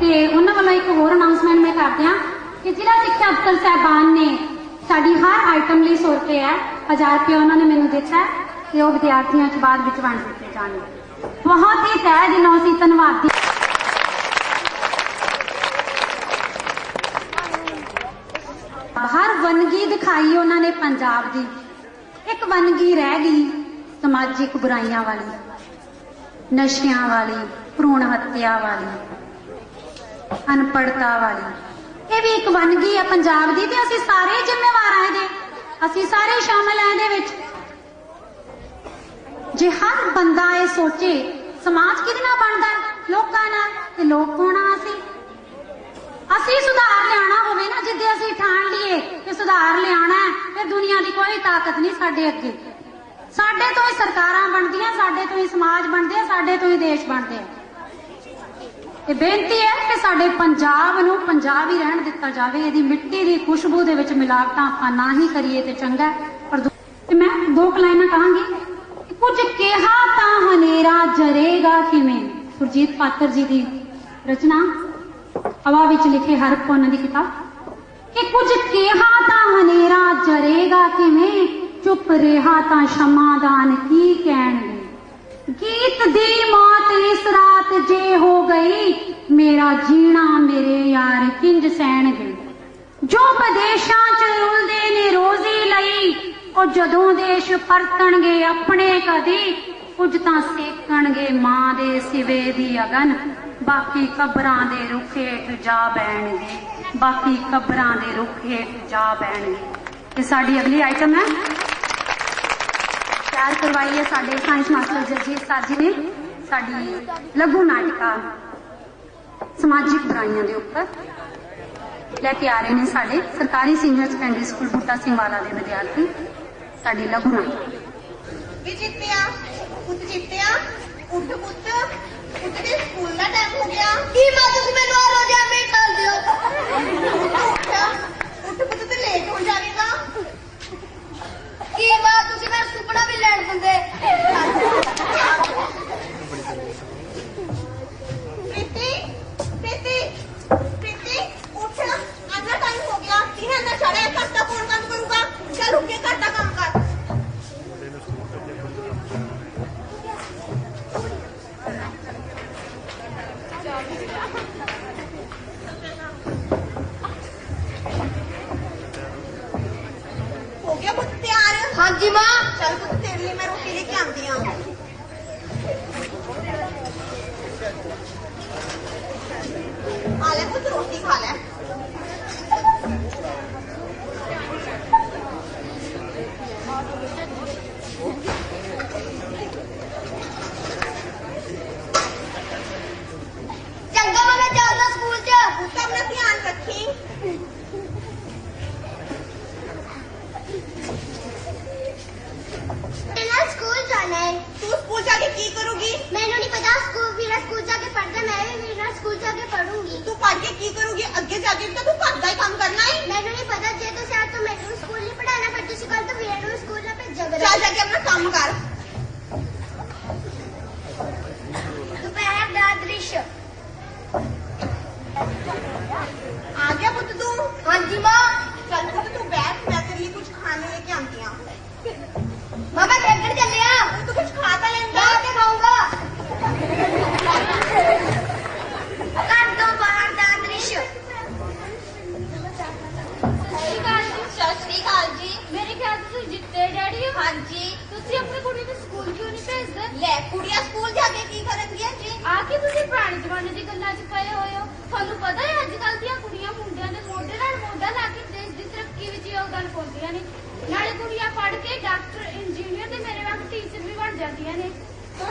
ਤੇ ਉਹਨਾਂ ਵੱਲੋਂ ਇੱਕ ਹੋਰ ਅਨਾਉਂਸਮੈਂਟ ਮੈਂ ਕਰਦਿਆਂ ਕਿ ਜ਼ਿਲ੍ਹਾ ਸਿੱਖਿਆ ਅਫਸਰ ਸਾਹਿਬਾਨ ਨੇ ਸਾਡੀ ਹਰ ਆਈਟਮ ਲਈ 100 ਰੁਪਏ ਹੈ 1000 ਰੁਪਏ ਉਹਨਾਂ ਨੇ ਮੈਨੂੰ ਦਿੱਤਾ ਤੇ ਉਹ ਵਿਦਿਆਰਥੀਆਂ ਚ ਬਾਅਦ ਵਿੱਚ ਵੰਡ ਦਿੱਤੇ ਜਾਣਗੇ। ਬਹੁਤ ਹੀ ਤਹਿ ਦਿਲੋਂ ਅਸੀਂ ਧੰਨਵਾਦੀ ਹਰ ਵੰਨਗੀ ਦਿਖਾਈ ਉਹਨਾਂ ਨੇ ਪੰਜਾਬ ਦੀ। ਇੱਕ ਵੰਨਗੀ ਰਹਿ ਗਈ ਸਮਾਜਿਕ ਬੁਰਾਈਆਂ ਵਾਲੀ, ਨਸ਼ਿਆਂ ਵਾਲੀ, ਭਰੂਣ ਹੱਤਿਆ ਵਾਲੀ। ਅਨਪੜਤਾ ਵਾਲੀ। ਇਹ ਵੀ ਇੱਕ ਵੰਨਗੀ ਹੈ ਪੰਜਾਬ ਦੀ ਤੇ ਅਸੀਂ ਸਾਰੇ ਜ਼ਿੰਮੇਵਾਰ ਆ ਇਹਦੇ। ਅਸੀਂ ਸਾਰੇ ਸ਼ਾਮਲ ਆ ਇਹਦੇ ਵਿੱਚ। ਜੇ ਹਰ ਬੰਦਾ ਇਹ ਸੋਚੇ, ਸਮਾਜ ਕਿਹਦੇ ਨਾਲ ਬਣਦਾ ਲੋਕਾਂ ਨਾਲ। ਤੇ ਲੋਕ ਕੌਣ ਅਸੀਂ? ਅਸੀਂ ਸੁਧਾਰ ਲਿਆਣਾ ਹੋਵੇ ਨਾ, ਜਿੱਦੇ ਅਸੀਂ ਠਾਣ ਲਈਏ ਕਿ ਸੁਧਾਰ ਲਿਆਣਾ ਤੇ ਦੁਨੀਆ ਦੀ ਕੋਈ ਤਾਕਤ ਨਹੀਂ ਸਾਡੇ ਅੱਗੇ। ਸਾਡੇ ਤੋਂ ਹੀ ਸਰਕਾਰਾਂ ਬਣਦੀਆਂ, ਸਾਡੇ ਤੋਂ ਹੀ ਸਮਾਜ ਬਣਦੇ ਆ, ਸਾਡੇ ਤੋਂ ਹੀ ਦੇਸ਼ ਬਣਦੇ ਆ। ਇਹ ਬੇਨਤੀ ਹੈ ਕਿ ਸਾਡੇ ਪੰਜਾਬ ਨੂੰ ਪੰਜਾਬ ਹੀ ਰਹਿਣ ਦਿੱਤਾ ਜਾਵੇ, ਇਹਦੀ ਮਿੱਟੀ ਦੀ ਖੁਸ਼ਬੂ ਦੇ ਵਿੱਚ ਮਿਲਾਵਟਾਂ ਆਪਾਂ ਨਾ ਹੀ ਕਰੀਏ ਤੇ ਚੰਗਾ ਪਰ ਤੇ ਮੈਂ ਦੋ ਕੁ ਲਾਈਨਾਂ ਕਹਾਂਗੀ। ਕਿ ਕੁਝ ਕਿਹਾ ਤਾਂ ਹਨੇਰਾ ਜਰੇਗਾ ਕਿਵੇਂ? ਸੁਰਜੀਤ ਪਾਤਰ ਜੀ ਦੀ ਰਚਨਾ, ਹਵਾ ਵਿੱਚ ਲਿਖੇ ਹਰਫ ਉਹਨਾਂ ਦੀ ਕਿਤਾਬ। ਕਿ ਕੁਝ ਕਿਹਾ ਤਾਂ ਹਨੇਰਾ ਜਰੇਗਾ ਕਿਵੇਂ? ਚੁੱਪ ਰਿਹਾ ਤਾਂ ਸ਼ਮਾਦਾਨ ਕੀ ਕਹਿਣਗੇ? ਗੀਤ ਦੀ ਮੌਤ ਇਸ ਰਾਤ ਜੇ ਹੋ ਗਈ, ਮੇਰਾ ਜੀਣਾ ਮੇਰੇ ਯਾਰ ਕਿੰਜ ਸਹਿਣਗੇ ਜੋ ਵਿਦੇਸ਼ਾਂ ਚ ਰੁਲਦੇ ਨੇ ਰੋਜ਼ੀ ਲਈ, ਉਹ ਜਦੋਂ ਦੇਸ਼ ਪਰਤਣਗੇ ਆਪਣੇ ਕਦੀ, ਕੁਝ ਤਾਂ ਸੇਕਣਗੇ ਮਾਂ ਦੇ ਸਿਵੇ ਦੀ ਅਗਨ। ਬਾਕੀ ਕਬਰਾਂ ਦੇ ਰੁੱਖ ਹੇਠ ਜਾ ਬੈਣਗੇ ਬਾਕੀ ਕਬਰਾਂ ਦੇ ਰੁੱਖ ਹੇਠ ਜਾ ਬੈਣਗੇ ਇਹ ਸਾਡੀ ਅਗਲੀ ਆਈਟਮ ਹੈ। ਤਿਆਰ ਕਰਵਾਈ ਹੈ ਸਾਡੇ ਸਾਇੰਸ ਮਾਸਟਰ ਜਗਜੀਤ ਸਰ ਜੀ ਨੇ। ਸਾਡੀ ਲਘੂ ਨਾਟਕਾ ਸਮਾਜਿਕ ਬੁਰਾਈਆਂ ਦੇ ਉੱਪਰ ਲੈ ਕੇ ਆ ਰਹੇ ਨੇ ਸਾਡੇ ਸਰਕਾਰੀ senior secondary school Buta Singh Wala ਦੇ ਵਿਦਿਆਰਥੀ, ਸਾਡੀ ਲਘੂ ਨਾਟਕਾ। ਵੀ ਜਿੱਤਿਆ, ਪੁੱਤ ਜਿੱਤਿਆ, ਉੱਠ ਪੁੱਤ, ਉੱਠ ਕੇ ਸਕੂਲ ਦਾ ਟਾਈਮ ਹੋ ਗਿਆ। ਕੀ ਮਾਂ ਮੈਨੂੰ ਆ ਰੋਜ਼ ਐਵੇਂ ਟਾਲ ਦਿਓ ਉੱਠ ਉੱਠ ਪੁੱਤ ਤੇ ਲੇਟ ਹੋ ਜਾਵੇਗਾ ਕੀ ਮਾਂ ਤੁਸੀਂ ਮੇਰਾ ਲੈਣ ਦਿੰਦੇ। ਪ੍ਰੀਤੀ ਪ੍ਰੀਤੀ ਪ੍ਰੀਤੀ, ਉੱਠ। ਅੰਨਾ ਟਾਈਮ ਹੋ ਗਿਆ। ਕਿਹਨੇ ਨਾ ਛੜਿਆ ਘਰ ਦਾ ਕੌਣ ਕੰਮ ਕਰੂਗਾ। ਚੱਲ ਉੱਠ ਕੇ ਘਰ ਦਾ ਕੰਮ ਕਰ। ਹੋ ਗਿਆ ਪੁੱਤ ਹਾਂਜੀ, ਮਾਂ। ਚਲ ਪੁੱਤ, ਤੇਰੇ ਲਈ ਮੈਂ ਰੋਟੀ ਲੈ ਕੇ ਆਉਂਦੀ ਆ ਆ ਲੈ ਪੁੱਤ, ਰੋਟੀ ਖਾ ਲੈ। ਚੰਗਾ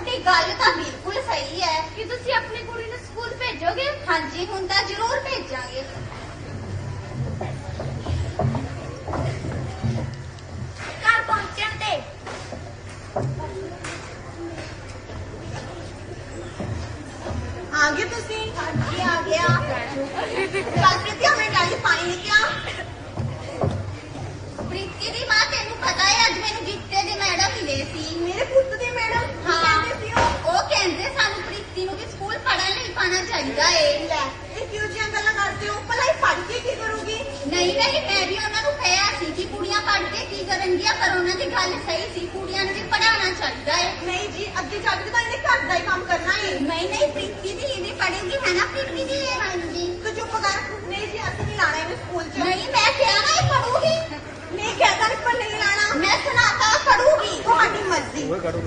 ਤੁਹਾਡੀ ਗੱਲ ਤਾਂ ਬਿਲਕੁਲ ਸਹੀ ਹੈ। ਕਿ ਤੁਸੀਂ ਆਪਣੀ ਕੁੜੀ ਨੂੰ ਸਕੂਲ ਭੇਜੋਗੇ? ਹਾਂਜੀ ਹੁਣ ਤਾਂ ਜ਼ਰੂਰ ਭੇਜਾਂਗੇ। ਘਰ ਆ ਗਏ ਤੁਸੀਂ? ਹਾਂਜੀ ਪ੍ਰੀਤੀ ਦੀ ਮਾਂ ਤੈਨੂੰ ਪਤਾ ਹੈ ਅੱਜ ਮੈਨੂੰ ਗਿੱਟੇ ਦੇ ਮੈਡਮ ਮਿਲੇ ਸੀ। ਮੇਰੇ ਪੁੱਤ ਦੇ ਲੈਂਦਾ ਏ। ਲੈ ਇਹ ਕਿਉਂ ਜੀਆਂ ਗੱਲਾਂ ਕਰਦੇ ਹੋ? ਭਲਾ ਇਹ ਪੜ੍ਹ ਕੇ ਕੀ ਕਰੂਗੀ? ਨਹੀਂ ਨਹੀਂ ਮੈਂ ਵੀ ਉਹਨਾਂ ਨੂੰ ਕਿਹਾ ਸੀ ਕਿ ਕੁੜੀਆਂ ਪੜ੍ਹ ਕੇ ਕੀ ਕਰਨਗੀਆਂ ਪਰ ਉਹਨਾਂ ਦੀ ਗੱਲ ਸਹੀ ਸੀ। ਕੁੜੀਆਂ ਨੂੰ ਵੀ ਪੜਾਉਣਾ ਚਾਹੀਦਾ ਏ। ਨਹੀਂ ਜੀ ਅੱਗੇ ਜਾ ਕੇ ਤਾਂ ਇਹਨੇ ਘਰ ਦਾ ਹੀ ਕੰਮ ਕਰਨਾ ਏ। ਨਹੀਂ ਨਹੀਂ ਪ੍ਰੀਤੀ ਦੀ ਇਹਨੇ ਪੜ੍ਹੇਗੀ ਹੈ ਨਾ ਪ੍ਰੀਤੀ ਦੀ? ਇਹ ਹਾਂਜੀ। ਤੂੰ ਚੁੱਪ ਕਰ। ਨਹੀਂ ਜੀ ਅਸੀਂ ਨਹੀਂ ਲਾਣਾ ਇਹਨੂੰ ਸਕੂਲ 'ਚ। ਨਹੀਂ ਮੈਂ ਕਿਹਾ ਨਾ ਇਹ ਪੜੂਗੀ ਨਹੀਂ ਕਹਿ ਤਾਂ ਪਰ ਨਹੀਂ ਲਾਣਾ ਮੈਂ ਸੁਣਾਤਾ ਪੜੂਗੀ ਤੁਹਾਡੀ ਮਰਜ਼ੀ। ਓਏ ਕਰੋ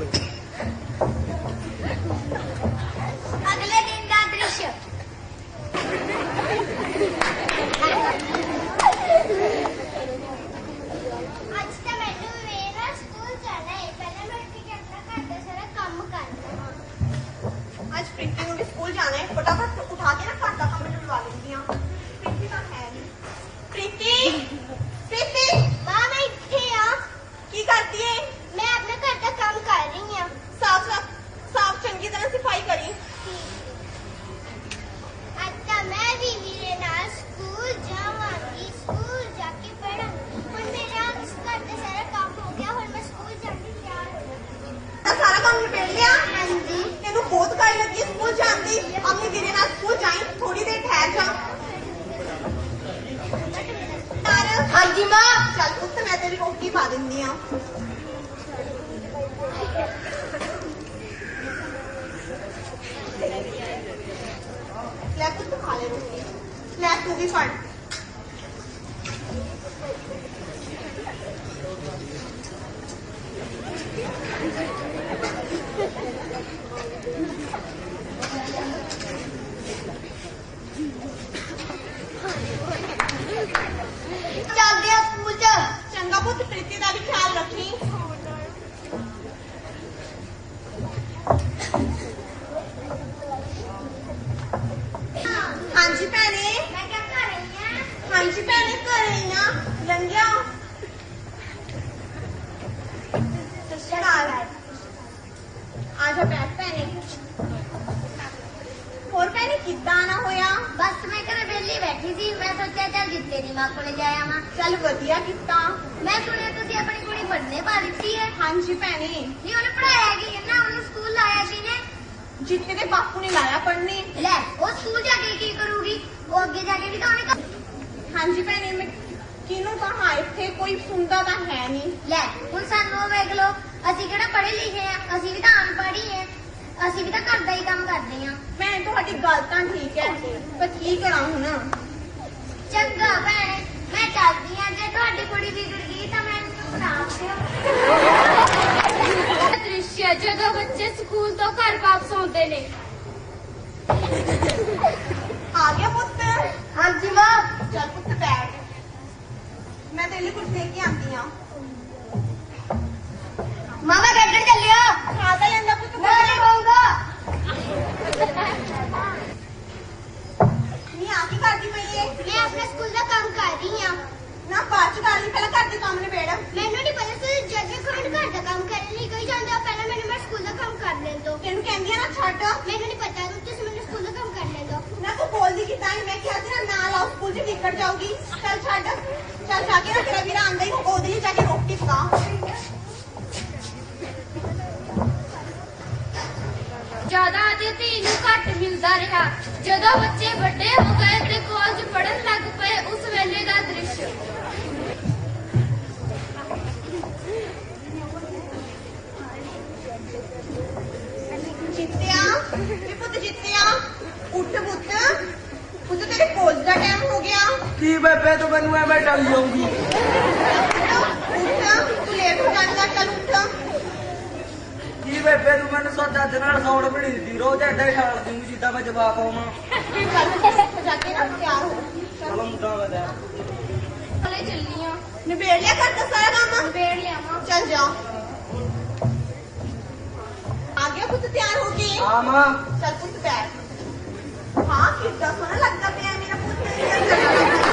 ਸਕੂਲ ਆਪਣੇ ਵੀਰੇ ਨਾਲ ਸਕੂਲ ਜਾਈਂ ਥੋੜੀ ਦੇਰ ਠਹਿਰ ਜਾ। ਹਾਂਜੀ, ਮਾਂ। ਚੱਲ ਪੁੱਤ, ਮੈਂ ਤੇਰੀ ਰੋਟੀ ਪਾ ਦਿੰਦੀ ਆ। ਲੈ ਪੁੱਤ, ਖਾ ਲੈ ਰੋਟੀ। ਲੈ, ਤੂੰ ਵੀ ਫੜ ਚੱਲਦੇ ਆ ਸਕੂਲ ਚ ਚੰਗਾ ਪੁੱਤ ਪ੍ਰੀਤੀ ਦਾ ਵੀ ਖਿਆਲ ਰੱਖੀ ਹਾਂਜੀ ਭੈਣੇ ਮੈਂ ਕਿਆ ਕਰ ਰਹੀ ਹਾਂ ਹਾਂਜੀ ਭੈਣੇ ਘਰੇ ਹੀ ਆ ਲੰਘਿਆ ਚੱਲ ਆ ਜਾ ਬੈਠ ਭੈਣੇ ਹੋਰ ਭੈਣੇ ਕਿੱਦਾਂ ਨਾ ਹੋਇਆ ਬਸ ਮੈਂ ਘਰੇ ਵਿਹਲੀ ਬੈਠੀ ਸੀ ਮੈਂ ਦੀ ਮਾਂ ਕੋਲੇ ਜਾਇਆ ਮਾਂ ਚੱਲ ਵਧੀਆ ਕੀਤਾ। ਮੈਂ ਸੁਣਿਆ ਤੁਸੀਂ ਆਪਣੀ ਕੁੜੀ ਪੜ੍ਹਨੇ ਪਾ ਦਿੱਤੀ ਹੈ। ਹਾਂਜੀ ਭੈਣੇ। ਨਹੀਂ ਉਹਨੇ ਪੜਾਇਆ ਕੀ ਹੈ? ਨਾ ਉਹਨੂੰ ਸਕੂਲ ਲਾਇਆ ਸੀ ਨੇ ਜਿੱਤੇ ਦੇ ਬਾਪੂ ਨੇ ਲਾਇਆ ਪੜ੍ਹਨੇ। ਲੈ ਉਹ ਸਕੂਲ ਜਾ ਕੇ ਕੀ ਕਰੂਗੀ? ਉਹ ਅੱਗੇ ਜਾ ਕੇ ਵੀ ਤਾਂ ਉਹਨੇ ਹਾਂਜੀ ਭੈਣੇ ਮੈਂ ਕਿਹਨੂੰ ਕਹਾਂ ਇੱਥੇ ਕੋਈ ਸੁਣਦਾ ਤਾਂ ਹੈ ਨਹੀਂ ਲੈ ਹੁਣ ਸਾਨੂੰ ਵੇਖ ਲਓ। ਅਸੀਂ ਕਿਹੜਾ ਪੜ੍ਹੇ ਲਿਖੇ ਆ? ਅਸੀਂ ਵੀ ਤਾਂ ਅਨਪੜ੍ਹ ਆ ਅਸੀਂ ਵੀ ਤਾਂ ਘਰ ਦਾ ਹੀ ਕੰਮ ਕਰਦੇ ਆ ਭੈਣ ਤੁਹਾਡੀ ਗੱਲ ਤਾਂ ਠੀਕ ਹੈ। ਪਰ ਕੀ ਕਰਾਂ ਹੁਣ? ਚੰਗਾ ਭੈਣ ਮੈਂ ਚੱਲਦੀ ਆ ਜੇ ਤੁਹਾਡੀ ਕੁੜੀ ਵਿਗੜ ਗਈ ਤਾਂ ਮੈਨੂੰ ਬਣਾ ਦਿਓ। ਦ੍ਰਿਸ਼ ਜਦੋਂ ਬੱਚੇ ਸਕੂਲ ਤੋਂ ਘਰ ਵਾਪਸ ਆਉਂਦੇ ਨੇ। ਆ ਗਿਆ ਪੁੱਤ। ਹਾਂਜੀ ਮਾਂ। ਚੱਲ ਪੁੱਤ ਬੈਠ। ਮੈਂ ਤੇਰੇ ਲਈ ਕੁਝ ਦੇ ਕੇ ਆਂਦੀ ਆ। ਮਾਮਾ ਖੇਡਣ ਚੱਲਿਆ ਖਾ ਤਾਂ ਲੈਂਦਾ ਪੁੱਤ ਮੈਂ ਨਹੀਂ ਖਾਊਂਗਾ ਨਹੀਂ ਆ ਕੀ ਕਰਦੀ ਪਈ ਏ ਮੈਂ ਆਪਣੇ ਸਕੂਲ ਦਾ ਕੰਮ ਕਰ ਰਹੀ ਆ ਨਾ ਬਾਅਦ ਚ ਕਰ ਲਈ ਪਹਿਲਾਂ ਘਰ ਦੇ ਕੰਮ ਨਿਬੇੜ ਮੈਨੂੰ ਨਹੀਂ ਪਤਾ ਸੀ ਜਦ ਮੈਂ ਖੰਡ ਘਰ ਦਾ ਕੰਮ ਕਰਨ ਲਈ ਗਈ ਜਾਂਦਾ ਪਹਿਲਾਂ ਮੈਨੂੰ ਮੈਂ ਸਕੂਲ ਦਾ ਕੰਮ ਕਰ ਲੈਣ ਦੋ ਤੈਨੂੰ ਕਹਿੰਦੀ ਆ ਨਾ ਛੱਡ ਮੈਨੂੰ ਨਹੀਂ ਪਤਾ ਤੁਸੀਂ ਮੈਨੂੰ ਸਕੂਲ ਦਾ ਕੰਮ ਕਰ ਲੈਣ ਦੋ ਨਾ ਤੂੰ ਬੋਲਦੀ ਕਿਦਾਂ ਏ ਮੈਂ ਕਿਹਾ ਸੀ ਨਾ ਨਾ ਲਾਓ ਸਕੂਲ ਚ ਵਿਗੜ ਜਾਊਗੀ। ਚੱਲ ਛੱਡ। ਚੱਲ ਜਾ ਕੇ ਤੇਰਾ ਵੀਰਾ ਆਂਦਾ ਹੀ। ਉਹਦੇ ਲਈ ਜਾ ਕੇ ਰੋਟੀ ਪਕਾ। ਜ਼ਿਆਦਾ ਅਤੇ ਧੀ ਨੂੰ ਘੱਟ ਮਿਲਦਾ ਰਿਹਾ। ਜਦੋਂ ਬੱਚੇ ਵੱਡੇ ਹੋ ਗਏ ਤੇ ਕਾਲਜ ਪੜ੍ਹਨ ਲੱਗ ਪਏ ਉਸ ਵੇਲੇ ਦਾ ਦ੍ਰਿਸ਼। ਜਿੱਤਿਆ। ਇਹ ਪੁੱਤ ਜਿੱਤਿਆ ਉੱਠ ਪੁੱਤ ਪੁੱਤ ਤੇਰੇ ਕੋਲਜ ਦਾ ਟਾਈਮ ਹੋ ਗਿਆ। ਕੀ ਬੇਬੇ ਤੂੰ ਮੈਨੂੰ ਐਵੇਂ ਟਲ ਜਾਊਗੀ। ਉੱਠ ਤੂੰ ਲੇਟ ਹੋ ਜਾਂਦਾ ਚੱਲ ਉੱਠ। ਕੀ ਬੇਬੇ ਤੂੰ ਮੈਨੂੰ ਸੋਚਾ ਦੇ ਨਾਲ ਸੌੜ ਬਣੀ ਦਿੱਤੀ ਰੋਜ਼ ਐਡਾ ਹੀ ਠਾਲ ਦੂੰਗੀ ਜਿੱਦਾਂ ਮੈਂ ਜਵਾਬ ਆਵਾਂ ਚੱਲ ਜਾ ਕੇ ਨਾ ਤਿਆਰ ਹੋ। ਚਲੋ ਮੁੰਡਾ ਮੈਂ ਲੈ ਹਲੇ ਚੱਲੀਆਂ ਨਿਬੇੜ ਲਿਆ ਕਰ ਤਾ ਸਾਰਾ ਕੰਮ? ਵੇੜ ਲਿਆਵਾਂ ਚੱਲ ਜਾ। ਆ ਗਿਆ ਪੁੱਤ ਤਿਆਰ ਹੋ ਕੇ। ਆ ਮਾਂ। ਚੱਲ ਪੁੱਤ ਬੈਠ। ਹਾਂ ਕਿੱਦਾਂ ਸੋਹਣਾ ਲੱਗਦਾ ਪਿਆ ਮੇਰਾ ਪੁੱਤ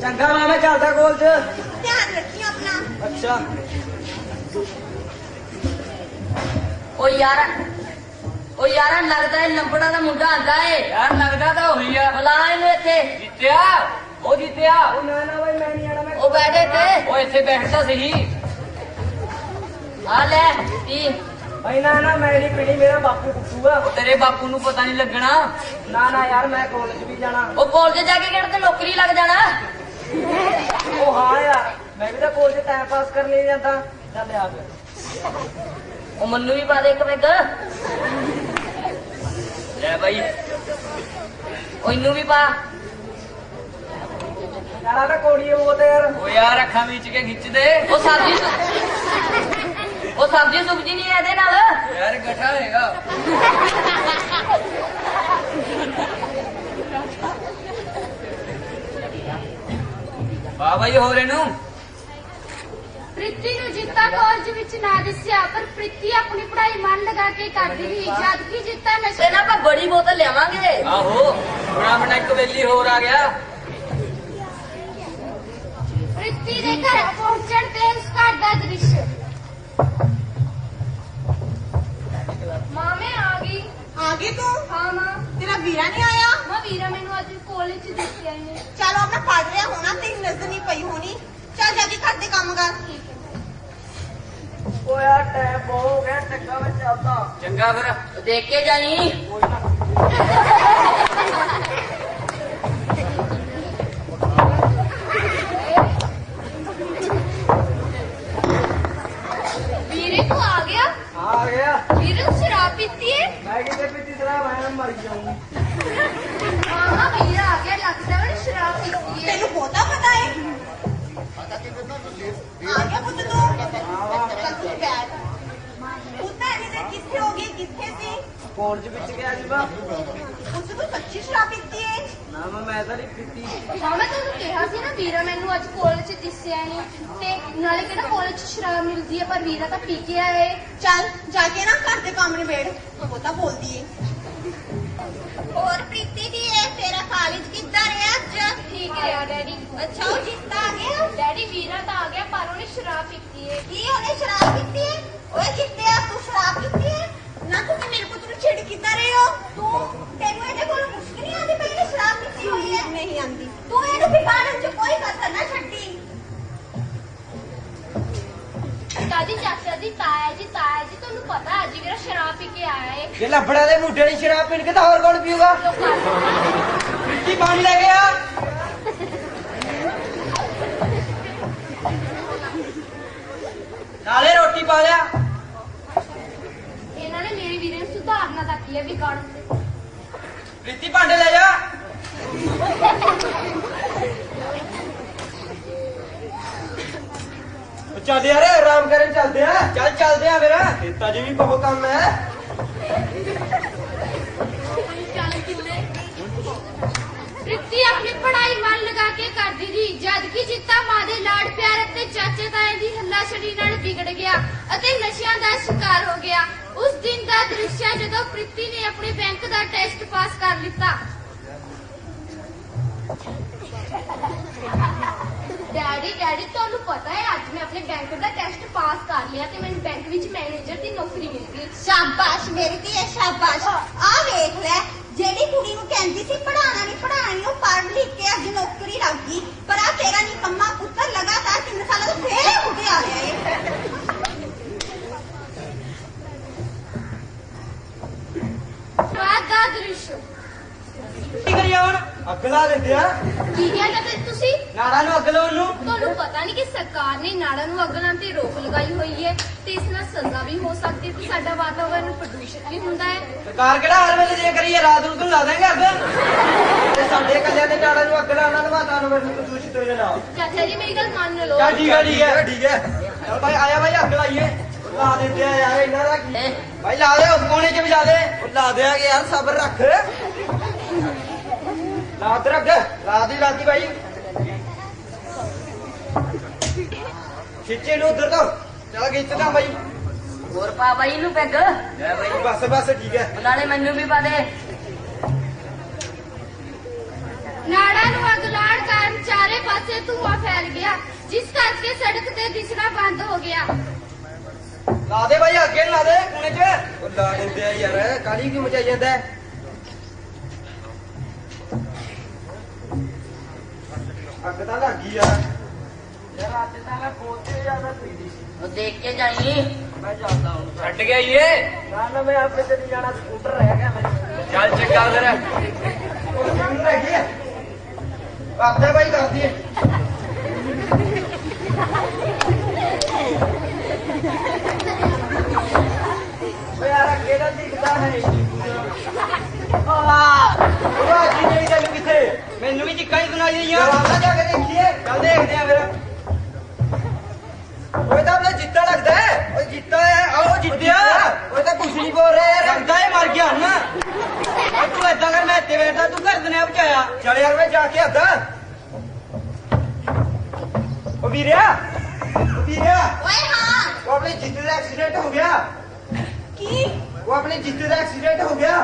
ਚੰਗਾ ਮਾਂ ਮੈਂ ਚੱਲਦਾ ਕੋਲ ਚ ਧਿਆਨ ਰੱਖੀ ਆਪਣਾ ਅੱਛਾ ਓ ਯਾਰ ਉਹ ਯਾਰਾਂ ਲੱਗਦਾ ਇਹ ਲੰਬੜਾ ਦਾ ਮੁੰਡਾ ਆਂਦਾ ਏ। ਯਾਰ ਲੱਗਦਾ ਤਾਂ ਉਹੀ ਆ। ਬੁਲਾ ਇਹਨੂੰ ਇੱਥੇ। ਜਿੱਤਿਆ? ਉਹ ਜਿੱਤਿਆ? ਉਹ ਨਾ ਨਾ ਬਾਈ ਮੈਂ ਨਹੀਂ ਆਣਾ ਮੈਂ ਉਹ ਬੈਠ ਇੱਥੇ। ਉਹ ਇੱਥੇ ਬੈਠਦਾ ਸਹੀ। ਆ ਲੈ ਪੀ ਬਾਈ ਨਾ ਨਾ ਮੈਂ ਨਹੀਂ ਪੀਣੀ ਮੇਰਾ ਬਾਪੂ ਕੁੱਟੂਗਾ ਉਹ ਤੇਰੇ ਬਾਪੂ ਨੂੰ ਪਤਾ ਨਹੀਂ ਲੱਗਣਾ। ਨਾ ਨਾ ਯਾਰ ਮੈਂ ਕਾਲਜ ਵੀ ਜਾਣਾ। ਉਹ ਕਾਲਜ ਜਾ ਕੇ ਕਿਹੜਾ ਤੇ ਨੌਕਰੀ ਲੱਗ ਜਾਣਾ? ਉਹ ਹਾਂ ਯਾਰ ਮੈਂ ਵੀ ਤਾਂ ਕਾਲਜ ਟਾਈਮ ਪਾਸ ਕਰਨ ਲਈ ਜਾਂਦਾ ਚੱਲ ਆ ਫਿਰ ਉਹ ਮੰਨੂ ਵੀ ਪਾ ਦੇ ਇੱਕ ਪੈਗ। ਲੈ ਬਾਈ। ਉਹ ਇਹਨੂੰ ਵੀ ਪਾ। ਯਾਰ ਤਾਂ ਕੋੜੀ ਉਹ ਤੇ ਯਾਰ ਉਹ ਯਾਰ ਅੱਖਾਂ ਵਿੱਚ ਕੇ ਖਿੱਚ ਦੇ। ਉਹ ਸਬਜ਼ੀ ਸੁ- ਉਹ ਸਬਜ਼ੀ ਸੁਬਜੀ ਨਹੀਂ ਇਹਦੇ ਨਾਲ। ਯਾਰ ਗਠਾ ਹੈਗਾ ਵਾਹ ਬਾਈ ਹੋਰ ਇਹਨੂੰ। ਪ੍ਰੀਤੀ ਨੂੰ ਜਿੱਤਾ ਕਾਲਜ ਵਿੱਚ ਨਾ ਦੱਸਿਆ ਪਰ ਪ੍ਰੀਤੀ ਆਪਣੀ ਪੜ੍ਹਾਈ ਮਨ ਲਗਾ ਕੇ ਕਰਦੀ ਰਹੀ ਜਦ ਕਿ ਜਿੱਤਾ ਤੇ ਨਸ਼ੇ ਨਾ ਆਪਾਂ ਬੜੀ ਬੋਤਲ ਲਿਆਵਾਂਗੇ। ਆਹੋ ਬੜਾ ਬੜਾ ਇੱਕ ਵੇਲੀ ਹੋਰ ਆ ਗਿਆ। ਪ੍ਰੀਤੀ ਦੇ ਘਰ ਪਹੁੰਚਣ ਤੇ ਉਸ ਘਰ ਦਾ ਦ੍ਰਿਸ਼। ਮਾਂ ਮੈਂ ਆ ਗਈ। ਆ ਗਈ ਤੂੰ? ਹਾਂ ਮਾਂ। ਤੇਰਾ ਵੀਰਾ ਨਹੀਂ ਆਇਆ? ਮਾਂ ਵੀਰਾ ਮੈਨੂੰ ਅੱਜ ਕਾਲਜ ਚ ਦਿੱਤਿਆ ਇਹਨੇ ਚਲ ਆਪਣਾ ਪੜ ਰਿਹਾ ਹੋਣਾ ਤੇਰੀ ਨਜ਼ਰ ਨਹੀਂ ਪਈ ਹੋਣੀ। ਚੱਲ ਜਾ ਕੇ ਘਰ ਦੇ ਕੰਮ ਕਰ। ਉਹ ਯਾਰ ਟਾਈਮ ਬਹੁਤ ਹੋ ਗਿਆ ਟੱਕਾ ਵਿੱਚ ਚੱਲਦਾ। ਚੰਗਾ ਫਿਰ। ਦੇਖ ਕੇ ਜਾਈ। ਕੋਈ ਨਾ ਵੀਰੇ ਤੂੰ ਆ ਗਿਆ? ਆ ਗਿਆ। ਵੀਰੇ ਤੂੰ ਸ਼ਰਾਬ ਪੀਤੀ ਹੈ ਮੈਂ ਕਿਤੇ ਪੀਤੀ ਸਲਾਹ ਮੈਂ ਮਰ ਜਾਊਂਗੀ ਆ ਗਿਆ ਪੁੱਤ ਤੂੰ ਚੱਲ ਤੂੰ ਬੈਠ ਪੁੱਤ ਇਹਨੇ ਦੇ ਕਿੱਥੇ ਹੋ ਗਈ ਕਿੱਥੇ ਸੀ ਕਾਲਜ ਵਿੱਚ ਗਿਆ ਜੀ ਬਾ ਉਸ ਤੂੰ ਸੱਚੀ ਸ਼ਰਾਬ ਪੀਤੀ ਹੈ ਨਾ ਮੈਂ ਮੈਂ ਤਾਂ ਨਹੀਂ ਪੀਤੀ ਹਾਂ ਮੈਂ ਤੁਹਾਨੂੰ ਕਿਹਾ ਸੀ ਨਾ ਵੀਰਾ ਮੈਨੂੰ ਅੱਜ ਕਾਲਜ ਚ ਦਿਸਿਆ ਨਹੀਂ ਤੇ ਨਾਲੇ ਕਿਹੜਾ ਕਾਲਜ ਚ ਸ਼ਰਾਬ ਮਿਲਦੀ ਹੈ ਪਰ ਵੀਰਾ ਤਾਂ ਪੀ ਕੇ ਆਇਆ ਏ ਚੱਲ ਜਾ ਕੇ ਨਾ ਘਰ ਦੇ ਕੰਮ ਨਿਬੇੜ। ਬਹੁਤਾ ਬੋਲਦੀ ਏ। ਤੇਰਾ ਕਾਲਜ ਕਿੱਦਾਂ ਰਿਹਾ? ਅੱਜ ਠੀਕ ਰਿਹਾ ਡੈਡੀ। ਅੱਛਾ ਉਹ ਜਿੱਤਾ ਆ ਗਿਆ? ਡੈਡੀ ਵੀਰਾ ਤਾਂ ਆ ਗਿਆ ਪਰ ਉਹਨੇ ਸ਼ਰਾਬ ਪੀਤੀ ਏ ਕੀ ਉਹਨੇ ਸ਼ਰਾਬ ਪੀਤੀ ਹੈ? ਓਏ ਜਿੱਤਿਆ ਤੂੰ ਸ਼ਰਾਬ ਪੀਤੀ ਹੈ? ਨਾ ਤੂੰ ਮੇਰੇ ਪੁੱਤ ਨੂੰ ਛੇੜ ਕਿੱਦਾਂ ਰਹੇ ਹੋ? ਤੂੰ ਤੈਨੂੰ ਇਹਦੇ ਕੋਲ ਮੁਸ਼ਕ ਨਹੀਂ ਆਉਂਦੀ ਇਹਨੇ ਸ਼ਰਾਬ ਪੀਤੀ ਹੋਈ ਹੈ। ਨਹੀਂ ਆਉਂਦੀ। ਤੂੰ ਵੀਰਾ ਸ਼ਰਾਬ ਪੀ ਕੇ ਆਇਆ ਏ। ਜੇ ਦੇ ਮੁੰਡੇ ਦੀ ਸ਼ਰਾਬ ਪੀਣ ਕੇ ਤਾਂ ਹੋਰ ਕੌਣ ਪੀਊਗਾ? ਲੋਕਾਂ ਨੂੰ ਮਿੱਟੀ ਪਾਣੀ ਲੈ ਗਿਆ ਨਾਲੇ ਰੋਟੀ ਪਾ ਲਿਆ। ਇਹਨਾਂ ਨੇ ਮੇਰੇ ਵੀਰੇ ਨੂੰ ਸੁਧਾਰਨਾ ਦਾ ਕੀ ਹੈ ਵਿਗਾੜਨ ਤੇ ਪ੍ਰੀਤੀ ਭਾਂਡੇ ਲੈ ਜਾ। ਚੱਲ ਯਾਰ ਆਰਾਮ ਕਰਨ ਚੱਲਦੇ ਆ। ਚੱਲ ਚੱਲਦੇ ਆ ਮੇਰਾ ਖੇਤਾਂ 'ਚ ਵੀ ਬਹੁਤ ਕੰਮ ਹੈ ਚੱਲ ਆਪਣੀ ਪੜ੍ਹਾਈ ਮਨ ਲਗਾ ਕੇ ਕਰਦੀ ਰਹੀ। ਜਦ ਕਿ ਜਿੱਤਾ ਮਾਂ ਦੇ ਲਾੜ ਪਿਆਰ ਅਤੇ ਚਾਚੇ ਤਾਏ ਦੀ ਹੱਲਾਸ਼ੜੀ ਨਾਲ ਵਿਗੜ ਗਿਆ ਅਤੇ ਨਸ਼ਿਆਂ ਦਾ ਸ਼ਿਕਾਰ ਹੋ ਗਿਆ। ਉਸ ਦਿਨ ਦਾ ਦ੍ਰਿਸ਼ ਹੈ ਜਦੋਂ ਪ੍ਰੀਤੀ ਨੇ ਆਪਣੇ ਬੈਂਕ ਦਾ ਟੈਸਟ ਪਾਸ ਕਰ ਲਿੱਤਾ। ਡੈਡੀ ਡੈਡੀ, ਤੁਹਾਨੂੰ ਪਤਾ ਹੈ ਅੱਜ ਮੈਂ ਆਪਣੇ ਬੈਂਕ ਦਾ ਟੈਸਟ ਪਾਸ ਕਰ ਲਿਆ ਤੇ ਮੈਨੂੰ ਬੈਂਕ ਵਿੱਚ ਮੈਨੇਜਰ ਦੀ ਨੌਕਰੀ ਮਿਲ ਗਈ। ਸ਼ਾਬਾਸ਼ ਮੇਰੀ ਧੀਏ ਸ਼ਾਬਾਸ਼। ਆ ਵੇਖ ਲੈ ਜਿਹੜੀ ਕੁੜੀ ਨੂੰ ਕਹਿੰਦੀ ਸੀ ਪੜਾਣਾ ਨਹੀਂ ਪੜਾਣਾ ਨਹੀਂ ਉਹ ਪੜ੍ਹ ਲਿਖ ਕੇ ਅੱਜ ਨੌਕਰੀ ਲੱਗ ਗਈ। ਪਰ ਆ ਤੇਰਾ ਨਿਕੰਮਾ ਪੁੱਤਰ ਲਗਾਤਾਰ ਤਿੰਨ ਸਾਲਾਂ ਤੋਂ ਫੇਰ ਉੱਠ ਆ ਰਿਹਾ ਏ। ਬਾਅਦ ਦਾ ਦ੍ਰਿਸ਼। ਕੀ ਕਰੀ ਹੁਣ? ਅੱਗ ਲਾ ਦਿੰਦੇ ਆ। ਕੀ ਕਹਿੰਦੇ ਤੇ ਤੁਸੀਂ? ਨਾੜਾ ਨੂੰ ਅੱਗ ਲਾਉਣ ਨੂੰ। ਤੁਹਾਨੂੰ ਪਤਾ ਨਹੀਂ ਕਿ ਸਰਕਾਰ ਨੇ ਨਾੜਾਂ ਨੂੰ ਅੱਗ ਲਾਉਣ ਤੇ ਰੋਕ ਲਗਾਈ ਹੋਈ ਹੈ ਤੇ ਇਸ ਨਾਲ ਸਜ਼ਾ ਵੀ ਹੋ ਸਕਦੀ ਹੈ ਤੇ ਸਾਡਾ ਵਾਤਾਵਰਨ ਪ੍ਰਦੂਸ਼ਿਤ ਵੀ ਹੁੰਦਾ ਹੈ। ਸਰਕਾਰ ਕਿਹੜਾ ਹਰ ਵੇਲੇ ਜੇ ਕਰੀਏ ਰਾਤ ਨੂੰ ਤੂੰ ਲਾ ਦੇਂਗੇ ਅੱਗ? ਤੇ ਸਾਡੇ ਕੱਲਿਆਂ ਦੇ ਨਾੜਾਂ ਨੂੰ ਅੱਗ ਲਾਉਣ ਨਾਲ ਵਾਤਾਵਰਨ ਨੂੰ ਪ੍ਰਦੂਸ਼ਿਤ ਹੋ ਜਾਣਾ। ਚਾਚਾ ਜੀ ਮੇਰੀ ਗੱਲ ਮੰਨ ਲਓ। ਚੱਲ ਠੀਕ ਹੈ ਠੀਕ ਹੈ। ਠੀਕ ਹੈ ਚਲ ਭਾਈ ਆਇਆ ਭਾਈ ਅੱਗ ਲਾਈਏ। ਲਾ ਦਿੰਦੇ ਆ ਯਾਰ ਇਹਨਾਂ ਦਾ ਕੀ? ਭਾਈ ਲਾ ਦੇ ਉਸ ਕੋਨੇ 'ਚ ਵੀ ਲਾ ਦੇ। ਉਹ ਲਾ ਦੇਾਂਗੇ ਯਾਰ ਸਬਰ ਰੱਖ। ਲਾ ਤੇ ਰੱਖ ਲਾ ਦੀ ਲਾਤੀ ਭਾਈ। ਖਿੱਚੇ ਨੂੰ ਉਧਰ ਤੋਂ। ਚਲ ਖਿੱਚਦਾ ਭਾਈ ਹੋਰ ਪਾ ਬਾਈ ਇਹਨੂੰ ਪੈਗ। ਲੈ ਭਾਈ ਬਸ ਬਸ ਠੀਕ ਹੈ। ਨਾਲੇ ਮੈਨੂੰ ਵੀ ਪਾ ਦੇ। ਨਾੜਾਂ ਨੂੰ ਅੱਗ ਲਾਉਣ ਕਾਰਨ ਚਾਰੇ ਪਾਸੇ ਧੂਆਂ ਫੈਲ ਗਿਆ। ਜਿਸ ਕਰਕੇ ਸੜਕ ਤੇ ਦਿਸਣਾ ਬੰਦ ਹੋ ਗਿਆ। ਲਾ ਦੇ ਬਾਈ ਅੱਗੇ ਨੂੰ ਲਾ ਦੇ ਕੋਨੇ 'ਚ। ਉਹ ਲਾ ਦਿੰਦੇ ਆ ਯਾਰ ਕਾਲੀ ਕਿਉਂ ਮਚਾਈ ਜਾਂਦਾ ਹੈ? ਅੱਗ ਤਾਂ ਲੱਗ ਗਈ ਯਾਰ। ਯਾਰ ਅੱਜ ਤਾਂ ਮੈਂ ਪਹੁੰਚੇ ਜ਼ਿਆਦਾ ਪੀੜੀ ਉਹ ਦੇਖ ਕੇ ਜਾਈ ਮੈਂ ਜਾਂਦਾ ਹੁਣ। ਛੱਡ ਗਿਆ ਏ ਨਾ ਨਾ ਮੈਂ ਆਪਣੇ ਤੇ ਨਹੀਂ ਜਾਣਾ ਸਕੂਟਰ ਰਹਿ ਗਿਆ ਮੇਰੇ। ਚੱਲ ਚੰਗਾ ਫਿਰ। ਆਪਦੇ ਬਾਈ ਕਰਦੀ ਹੈ ਓ ਯਾਰ ਅੱਗੇ ਦਾ ਦਿਖਦਾ ਹੈ ਉਹ ਅੱਜ ਨਹੀਂ ਕਿੱਥੇ? ਮੈਨੂੰ ਵੀ ਚਿੱਕਾ ਹੀ ਸੁਣਾਈ ਆਉਂਦਾ ਜਾ ਕੇ ਦੇਖੀਏ। ਚੱਲ ਦੇਖਦੇ ਆ ਫਿਰ। ਓਏ ਆਪਣਾ ਜਿੱਤਾ ਲੱਗਦਾ ਹੈ। ਓਏ ਜਿੱਤਾ ਹੈ ਆਓ ਜਿੱਤਿਆ। ਓਏ ਤਾਂ ਕੁਛ ਨਹੀਂ ਬੋਲ ਰਿਹਾ ਯਾਰ ਲੱਗਦਾ ਮਰ ਗਿਆ ਨਾ। ਓ ਤੂੰ ਏਦਾਂ ਕਰ ਮੈਂ ਇੱਥੇ ਬੈਠਾ ਤੂੰ ਘਰ ਦਨੇ ਬਚਾਇਆ। ਚੱਲ ਯਾਰ ਮੈਂ ਜਾ ਕੇ ਆਦਾ ਓ ਵੀਰਿਆ ਓ ਵੀਰਿਆ। ਓਏ ਹਾਂ। ਉਹ ਆਪਣੇ ਜਿੱਤੇ ਦਾ ਐਕਸੀਡੈਂਟ ਹੋ ਗਿਆ। ਕੀ? ਉਹ ਆਪਣੇ ਜਿੱਤੇ ਦਾ ਐਕਸੀਡੈਂਟ ਹੋ ਗਿਆ।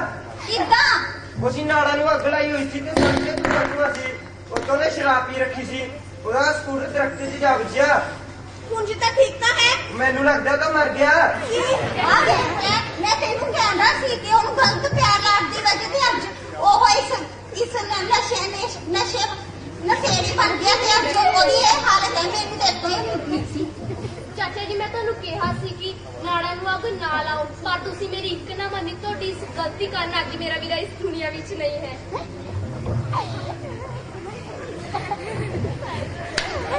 ਕਿੱਦਾਂ? ਉਹ ਸੀ ਨਾੜਾ ਨੂੰ ਅੱਗ ਲਾਈ ਹੋਈ ਸੀ ਤੇ ਸਾਡੇ ਤੋਂ ਕੱਟੂਆ ਸੀ। ਉਹ ਤੋਂ ਨੇ ਸ਼ਰਾਬ ਪੀ ਰੱਖੀ ਸੀ। ਉਹਦਾ ਸਕੂਟਰ ਦਰਖਤ 'ਚ ਜਾ ਵੱਜਿਆ। ਕੁੰਜ ਤਾਂ ਠੀਕ ਤਾਂ ਹੈ। ਮੈਨੂੰ ਲੱਗਦਾ ਤਾਂ ਮਰ ਗਿਆ। ਕੀ? ਆ ਲੈ, ਮੈਂ ਤੈਨੂੰ ਕਹਿੰਦਾ ਸੀ ਕਿ ਉਹਨੂੰ ਗਲਤ ਪਿਆਰ ਲੱਗਦੀ ਵਜ੍ਹਾ ਤੇ ਅੱਜ ਉਹ ਇਸ ਇਸ ਨਸ਼ੇ ਨੇ ਨਸ਼ੇ ਨਸ਼ੇੜੀ ਬਣ ਗਿਆ ਤੇ ਅੱਜ ਉਹਦੀ ਇਹ ਹਾਲਤ ਹੈ ਮੈਨੂੰ ਦੇਖੋ ਇਹ ਨਹੀਂ ਸੀ। ਚਾਚਾ ਜੀ ਮੈਂ ਤੁਹਾਨੂੰ ਕਿਹਾ ਸੀ ਕਿ ਨਾੜਾਂ ਨੂੰ ਅੱਗ ਨਾ ਲਾਓ ਪਰ ਤੁਸੀਂ ਮੇਰੀ ਇੱਕ ਨਾ ਮੰਨੀ ਤੁਹਾਡੀ ਇਸ ਗਲਤੀ ਕਾਰਨ ਅੱਜ ਮੇਰਾ ਵੀਰਾ ਇਸ ਦੁਨੀਆ ਵਿੱਚ ਨਹੀਂ ਹੈ?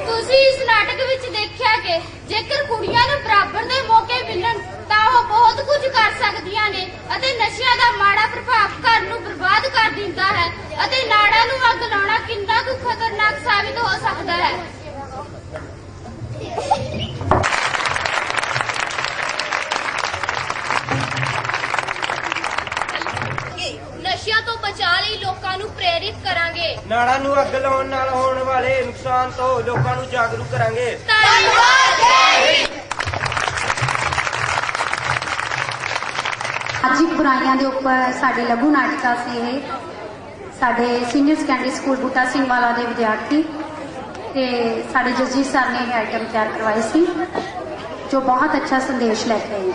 ਤੁਸੀਂ ਇਸ ਨਾਟਕ ਵਿੱਚ ਦੇਖਿਆ ਕਿ ਜੇਕਰ ਕੁੜੀਆਂ ਨੂੰ ਬਰਾਬਰ ਦੇ ਮੌਕੇ ਮਿਲਣ, ਤਾਂ ਉਹ ਬਹੁਤ ਕੁਝ ਕਰ ਸਕਦੀਆਂ ਨੇ ਅਤੇ ਨਸ਼ਿਆਂ ਦਾ ਮਾੜਾ ਪ੍ਰਭਾਵ ਘਰ ਨੂੰ ਬਰਬਾਦ ਕਰ ਦਿੰਦਾ ਹੈ ਅਤੇ ਨਾੜਾਂ ਨੂੰ ਅੱਗ ਲਾਉਣਾ ਕਿੰਨਾ ਕੁ ਖਤਰਨਾਕ ਸਾਬਿਤ ਹੋ ਸਕਦਾ ਹੈ। ਨੂੰ ਪ੍ਰੇਰਿਤ ਕਰਾਂਗੇ। ਨਾੜਾ ਨੂੰ ਅੱਗ ਲਾਉਣ ਨਾਲ ਹੋਣ ਵਾਲੇ ਨੁਕਸਾਨ ਤੋਂ ਲੋਕਾਂ ਨੂੰ ਜਾਗਰੂਕ ਕਰਾਂਗੇ। ਧੰਨਵਾਦ। ਸਮਾਜਿਕ ਬੁਰਾਈਆਂ ਦੇ ਉੱਪਰ ਸਾਡੇ ਲਘੂ ਨਾਟਕਾ ਸੀ ਇਹ। ਸਾਡੇ senior secondary school Buta Singh Wala ਦੇ ਵਿਦਿਆਰਥੀ ਤੇ ਸਾਡੇ ਜਸਜੀਤ ਸਰ ਨੇ ਇਹ ਆਈਟਮ ਤਿਆਰ ਕਰਵਾਈ ਸੀ ਜੋ ਬਹੁਤ ਅੱਛਾ ਸੰਦੇਸ਼ ਲੈ ਕੇ ਆਏ